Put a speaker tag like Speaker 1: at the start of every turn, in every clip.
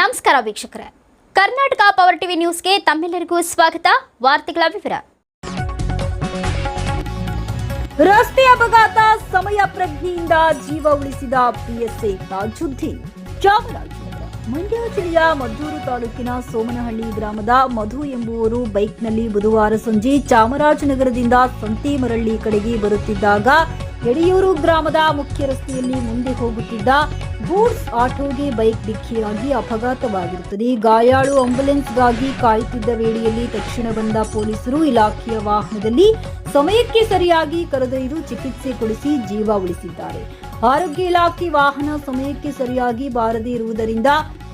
Speaker 1: ನಮಸ್ಕಾರ ವೀಕ್ಷಕರೇ. Karnataka power TV ನ್ಯೂಸ್ಗೆ ತಮ್ಮೆಲ್ಲರಿಗೂ ಸ್ವಾಗತ. ವಾರ್ತೆಗಳ ವಿವರ.
Speaker 2: ರಸ್ತೆ ಅಪಘಾತ, ಸಮಯ ಪ್ರಜ್ಞೆಯಿಂದ ಜೀವ ಉಳಿಸಿದ ಪಿಎಸ್ಎ ತಾಜುದ್ದೀನ್ ಚಾಮರಾಜನಗರ ಮಂಡ್ಯ ಜಿಲ್ಲೆಯ ಮದ್ದೂರು ತಾಲೂಕಿನ ಸೋಮನಹಳ್ಳಿ ಗ್ರಾಮದ ಮಧು ಎಂಬುವರು ಬೈಕ್ನಲ್ಲಿ ಬುಧವಾರ ಸಂಜೆ ಚಾಮರಾಜನಗರದಿಂದ ಸಂತೇಮರಳ್ಳಿ ಕಡೆಗೆ ಬರುತ್ತಿದ್ದಾಗ ಯಡಿಯೂರು ಗ್ರಾಮದ ಮುಖ್ಯ ರಸ್ತೆಯಲ್ಲಿ ಮುಂದೆ ಹೋಗುತ್ತಿದ್ದ ಗೂಡ್ಸ್ ಆಟೋಗೆ ಬೈಕ್ ಡಿಕ್ಕಿಯಾಗಿ ಅಪಘಾತವಾಗಿರುತ್ತದೆ. ಗಾಯಾಳು ಆಂಬ್ಯುಲೆನ್ಸ್ಗಾಗಿ ಕಾಯುತ್ತಿದ್ದ ವೇಳೆಯಲ್ಲಿ ತಕ್ಷಣ ಬಂದ ಪೊಲೀಸರು ಇಲಾಖೆಯ ವಾಹನದಲ್ಲಿ ಸಮಯಕ್ಕೆ ಸರಿಯಾಗಿ ಕರೆದೊಯ್ದು ಚಿಕಿತ್ಸೆ ಕೊಡಿಸಿ ಜೀವ ಉಳಿಸಿದ್ದಾರೆ. ಆರೋಗ್ಯ ಇಲಾಖೆ ವಾಹನ ಸಮಯಕ್ಕೆ ಸರಿಯಾಗಿ ಬಾರದೇ ಇರುವುದರಿಂದ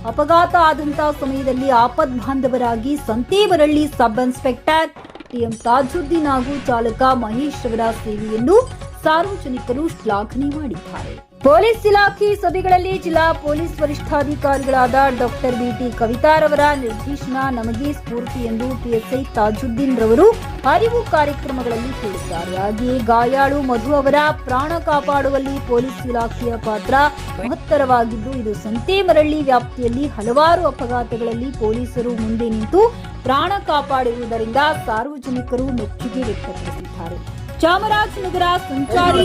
Speaker 2: ಅಪಘಾತ ಆದಂತಹ ಸಮಯದಲ್ಲಿ ಆಪದ್ ಬಾಂಧವರಾಗಿ Santhevaralli sub inspector TM Tajuddin ಹಾಗೂ ಚಾಲಕ ಮಹೇಶ್ ಅವರ ಸೇವೆಯನ್ನು ಸಾರ್ವಜನಿಕರು ಶ್ಲಾಘನೆ ಮಾಡಿದ್ದಾರೆ. ಪೊಲೀಸ್ ಇಲಾಖೆ ಸಭೆಗಳಲ್ಲಿ ಜಿಲ್ಲಾ ಪೊಲೀಸ್ ವರಿಷ್ಠಾಧಿಕಾರಿಗಳಾದ ಡಾಕ್ಟರ್ ಬಿಟಿ ಕವಿತಾರವರ ನಿರ್ದೇಶನ ನಮಗೆ ಸ್ಫೂರ್ತಿ ಎಂದು ಪಿಎಸ್ಐ ತಾಜುದ್ದೀನ್ ರವರು ಅರಿವು ಕಾರ್ಯಕ್ರಮಗಳಲ್ಲಿ ಹೇಳಿದ್ದಾರೆ. ಹಾಗೆಯೇ ಗಾಯಾಳು ಮಧು ಅವರ ಪ್ರಾಣ ಕಾಪಾಡುವಲ್ಲಿ ಪೊಲೀಸ್ ಇಲಾಖೆಯ ಪಾತ್ರ ಮಹತ್ತರವಾಗಿದ್ದು, ಇದು ಸಂತೇಮರಳ್ಳಿ ವ್ಯಾಪ್ತಿಯಲ್ಲಿ ಹಲವಾರು ಅಪಘಾತಗಳಲ್ಲಿ ಪೊಲೀಸರು ಮುಂದೆ ನಿಂತು ಪ್ರಾಣ ಕಾಪಾಡಿರುವುದರಿಂದ ಸಾರ್ವಜನಿಕರು ಮೆಚ್ಚುಗೆ ವ್ಯಕ್ತಪಡಿಸಿದ್ದಾರೆ. ಚಾಮರಾಜನಗರ ಸಂಚಾರಿ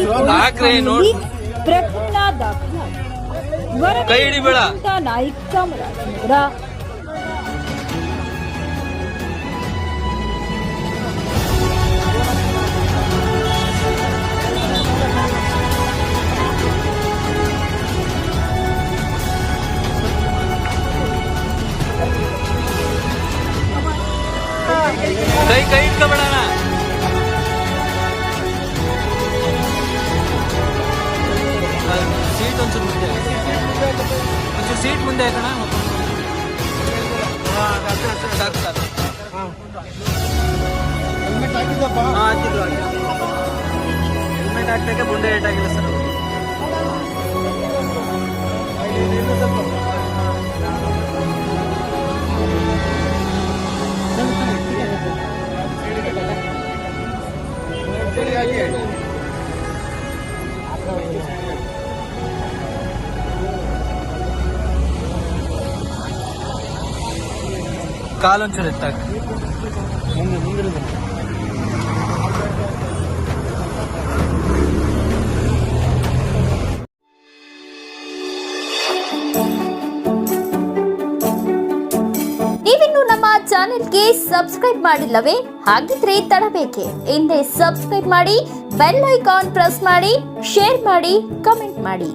Speaker 2: ಪ್ರಕರಣ ದಾಖಲಾಗಿದೆ ನಾಯಕ್. ಚಾಮರಾಜನಗರ
Speaker 3: ಒಂಚೂರು ಮುಂದೆ ಒಂಚೂರು ಸೀಟ್ ಮುಂದೆ ಆಯ್ತಣ ಸಾಕು ಸಾಕು ಹಾಂ ಹಾಕಿದ್ರು ಹೆಲ್ಮೆಟ್ ಹಾಕ್ತಕ್ಕೆ ಬುಂಡೆ ಏಟ್ ಆಗಿಲ್ಲ ಸರ್ ಕಾಲೊಂಚೂರು ಎತ್ತಾಕ
Speaker 1: ನಮ್ಮ ಚಾನೆಲ್ಗೆ ಸಬ್ಸ್ಕ್ರೈಬ್ ಮಾಡಿಲ್ಲವೇ? ಹಾಗಿದ್ರೆ ತಡಬೇಕೆ. ಹಿಂದೆ ಸಬ್ಸ್ಕ್ರೈಬ್ ಮಾಡಿ, ಬೆಲ್ ಐಕಾನ್ ಪ್ರೆಸ್ ಮಾಡಿ, ಶೇರ್ ಮಾಡಿ, ಕಮೆಂಟ್ ಮಾಡಿ.